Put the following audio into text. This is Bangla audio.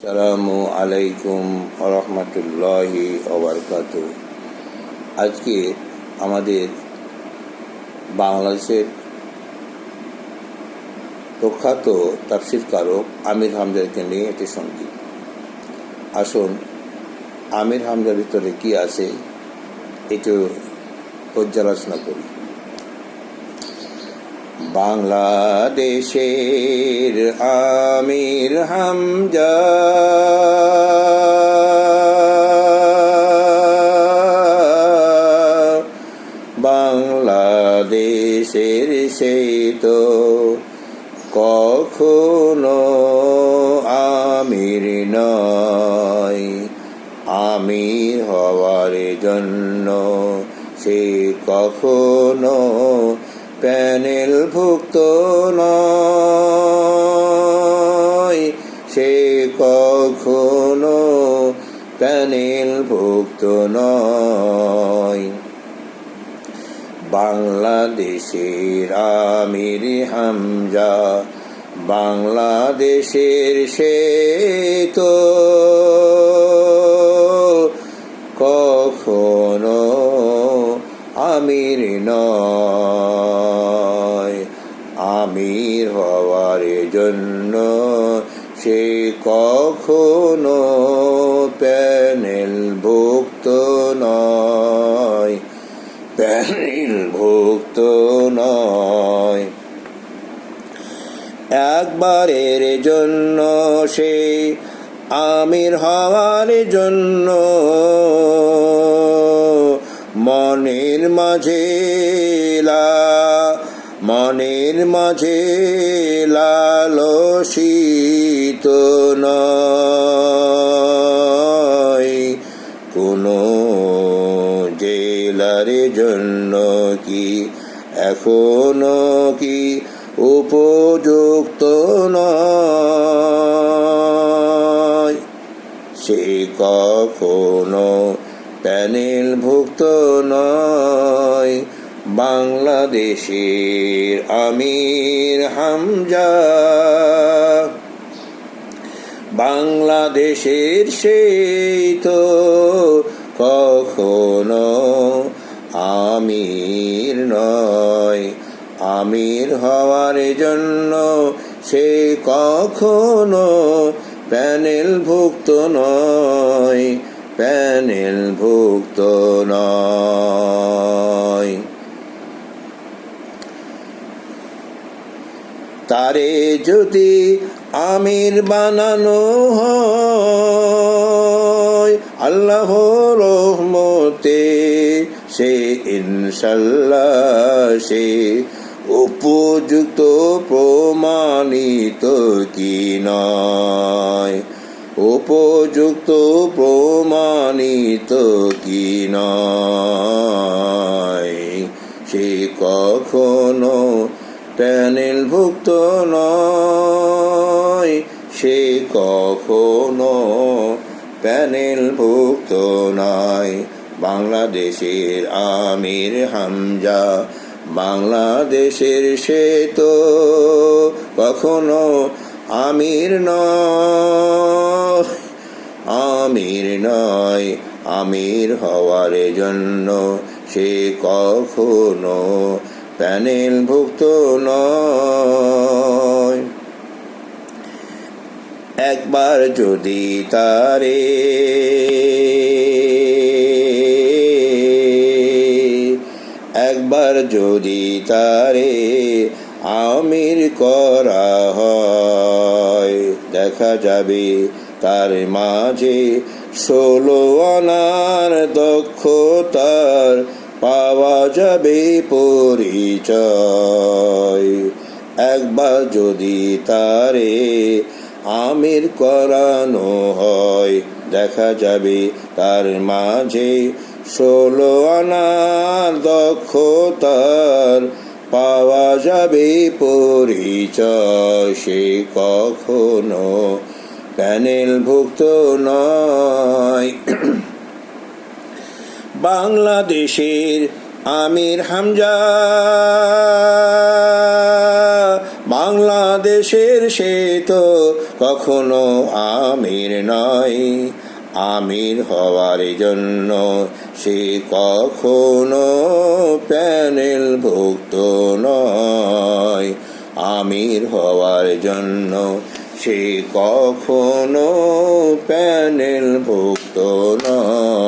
আসসালামু আলাইকুম রহমতুল্লাহি ওবরকাত। আজকে আমাদের বাংলাদেশের প্রখ্যাত তাফসির কারক আমির হামজাকে নিয়ে একটি সংগীত আসুন, আমির হামজার ভিতরে কি আছে, একটু পর্যালোচনা করি। বাংলাদেশের আমির হামজা। বাংলাদেশের সেই তো কখনো আমির নয়। আমির হওয়ার জন্য সে কখনো প্যানেল ভুক্ত নয়, সে কখনো প্যানেল ভুক্ত নয়। বাংলাদেশের আমির হামজা, বাংলাদেশের সে তো কখনো আমির নয় আমির হওয়ার জন্য সে কখনো প্যানেল ভুক্ত নয় প্যানেল ভুক্ত নয়। একবারের জন্য সে আমির হওয়ার জন্য মনের মাঝে লা মনের মাঝে লালসিত নয়। কোনো জেলার জন্য কি, এখনও কি উপযুক্ত নয়? সে কখনো প্যানেল ভুক্ত নয়। বাংলাদেশের আমির হামজা। বাংলাদেশের সেই তো কখনো আমির নয়। আমির হওয়ার জন্য সে কখনো প্যানেল ভুক্ত নয়। প্যানেল ভুক্ত নয়। তারে যদি আমির বানানো হয় আল্লাহ রহমতে সে ইনশাল্লাহ সে উপযুক্ত প্রমাণিত কি নয়? উপযুক্ত প্রমাণিত কি নয় সে কখনো প্যানেল ভুক্ত নয়, সে কখনো প্যানেল ভুক্ত নয়। বাংলাদেশের আমির হামজা, বাংলাদেশের সে তো কখনো আমির নয়। আমির নয়, আমির হওয়ার জন্য সে কখনো প্যানেল ভুক্ত নয়। একবার যদি তারে একবার যদি তারে আমির করা হয়, দেখা যাবে তার মাঝে ষোলো আনার দক্ষতার পাওয়া যাবে পরিচয়। একবার যদি তারে আমির করানো হয়, দেখা যাবে তার মাঝে ষোলো আনার দক্ষতার পাওয়া যাবে পরিচয়। সে কখনো প্যানেল ভুক্ত নয়। বাংলাদেশের আমির হামজা। বাংলাদেশের সে তো কখনো আমির নয়। আমির হওয়ার জন্য সে কখনো প্যানেল ভুক্ত নয়। আমির হওয়ার জন্য সে কখনো প্যানেল ভুক্ত নয়।